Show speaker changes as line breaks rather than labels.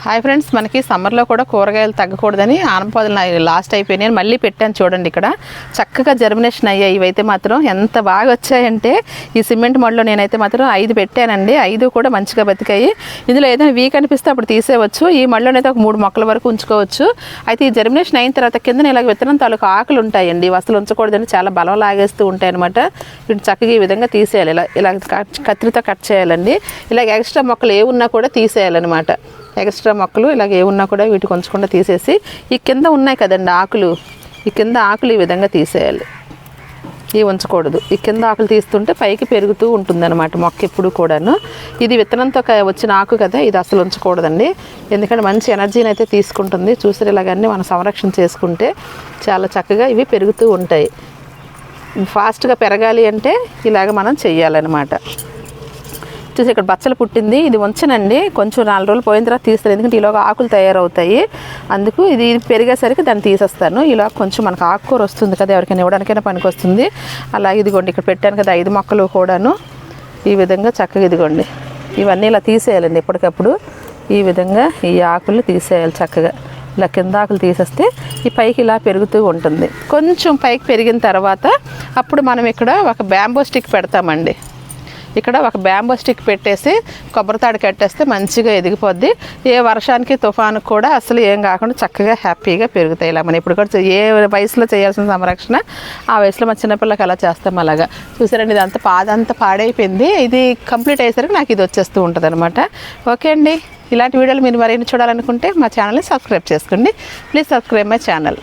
Hi friends మనకి సమ్మర్లో కూడా కూరగాయలు తగ్గకూడదని ఆనపదులు లాస్ట్ అయిపోయినాయి మళ్ళీ పెట్టాను చూడండి ఇక్కడ. చక్కగా జర్మినేషన్ అయ్యాయి. ఇవైతే మాత్రం ఎంత బాగా వచ్చాయంటే ఈ సిమెంట్ మడిలో నేనైతే మాత్రం ఐదు పెట్టానండి. ఐదు కూడా మంచిగా బతికాయి. ఇందులో ఏదైనా వీక్ అనిపిస్తే అప్పుడు తీసేయవచ్చు. ఈ మడిలోనైతే ఒక మూడు మొక్కల వరకు ఉంచుకోవచ్చు. అయితే ఈ జర్మినేషన్ అయిన తర్వాత కింద ఇలాగ విత్తనం తాలూకు ఆకులు ఉంటాయండి. అసలు ఉంచకూడదని చాలా బలం లాగేస్తూ ఉంటాయి అనమాట వీటిని చక్కగా ఈ విధంగా తీసేయాలి. ఇలా ఇలా కట్- కత్తిరితో కట్ చేయాలండి. ఇలాగ ఎక్స్ట్రా మొక్కలు ఏ ఉన్నా కూడా తీసేయాలన్నమాట. ఎక్స్ట్రా మొక్కలు ఇలాగ ఏమున్నా కూడా వీటికి ఉంచకుండా తీసేసి ఈ కింద ఉన్నాయి కదండి ఆకులు ఈ కింద ఆకులు ఈ విధంగా తీసేయాలి. ఇవి ఉంచకూడదు. ఈ కింద ఆకులు తీస్తుంటే పైకి పెరుగుతూ ఉంటుందన్నమాట మొక్క ఎప్పుడు కూడాను. ఇది విత్తనంతో క- వచ్చిన ఆకు కదా ఇది అసలు ఉంచకూడదండి. ఎందుకంటే మంచి ఎనర్జీని అయితే తీసుకుంటుంది. చూసారు ఇలాగన్నీ మనం సంరక్షణ చేసుకుంటే చాలా చక్కగా ఇవి పెరుగుతూ ఉంటాయి. ఫాస్ట్గా పెరగాలి అంటే ఇలాగ మనం చెయ్యాలన్నమాట. చూసి ఇక్కడ బచ్చలు పుట్టింది. ఇది ఉంచనండి కొంచెం నాలుగు రోజులు పోయిన తర్వాత తీస్తాను ఎందుకంటే ఈలోగా ఆకులు తయారవుతాయి. అందుకు ఇది పెరిగేసరికి దాన్ని తీసేస్తాను. ఇలా కొంచెం మనకు ఆకుకూర వస్తుంది కదా ఎవరికైనా ఇవ్వడానికైనా పనికి వస్తుంది. అలాగే ఇదిగోండి ఇక్కడ పెట్టాను కదా ఐదు మొక్కలు కూడాను. ఈ విధంగా చక్కగా ఇదిగోండి. ఇవన్నీ ఇలా తీసేయాలండి ఎప్పటికప్పుడు. ఈ విధంగా ఈ ఆకులు తీసేయాలి చక్కగా. ఇలా కింద ఆకులు తీసేస్తే ఈ పైకి ఇలా పెరుగుతూ ఉంటుంది. కొంచెం పైకి పెరిగిన తర్వాత అప్పుడు మనం ఇక్కడ ఒక బ్యాంబో స్టిక్ పెడతామండి. ఇక్కడ ఒక బ్యాంబో స్టిక్ పెట్టేసి కొబ్బరి తాడు కట్టేస్తే మంచిగా ఎదిగిపోద్ది. ఏ వర్షానికి తుఫాను కూడా అసలు ఏం కాకుండా చక్కగా హ్యాపీగా పెరుగుతాయి ఇలా మనం. ఇప్పుడు కూడా ఏ వయసులో చేయాల్సిన సంరక్షణ ఆ వయసులో మా చిన్నపిల్లకి అలా చేస్తాం అలాగా. చూసారండి ఇదంతా పాదంతా పాడైపోయింది. ఇది కంప్లీట్ అయ్యేసరికి నాకు ఇది వచ్చేస్తూ ఉంటుంది అనమాట ఓకే అండి ఇలాంటి వీడియోలు మీరు మరిన్ని చూడాలనుకుంటే మా ఛానల్ని సబ్స్క్రైబ్ చేసుకోండి. Please subscribe my channel.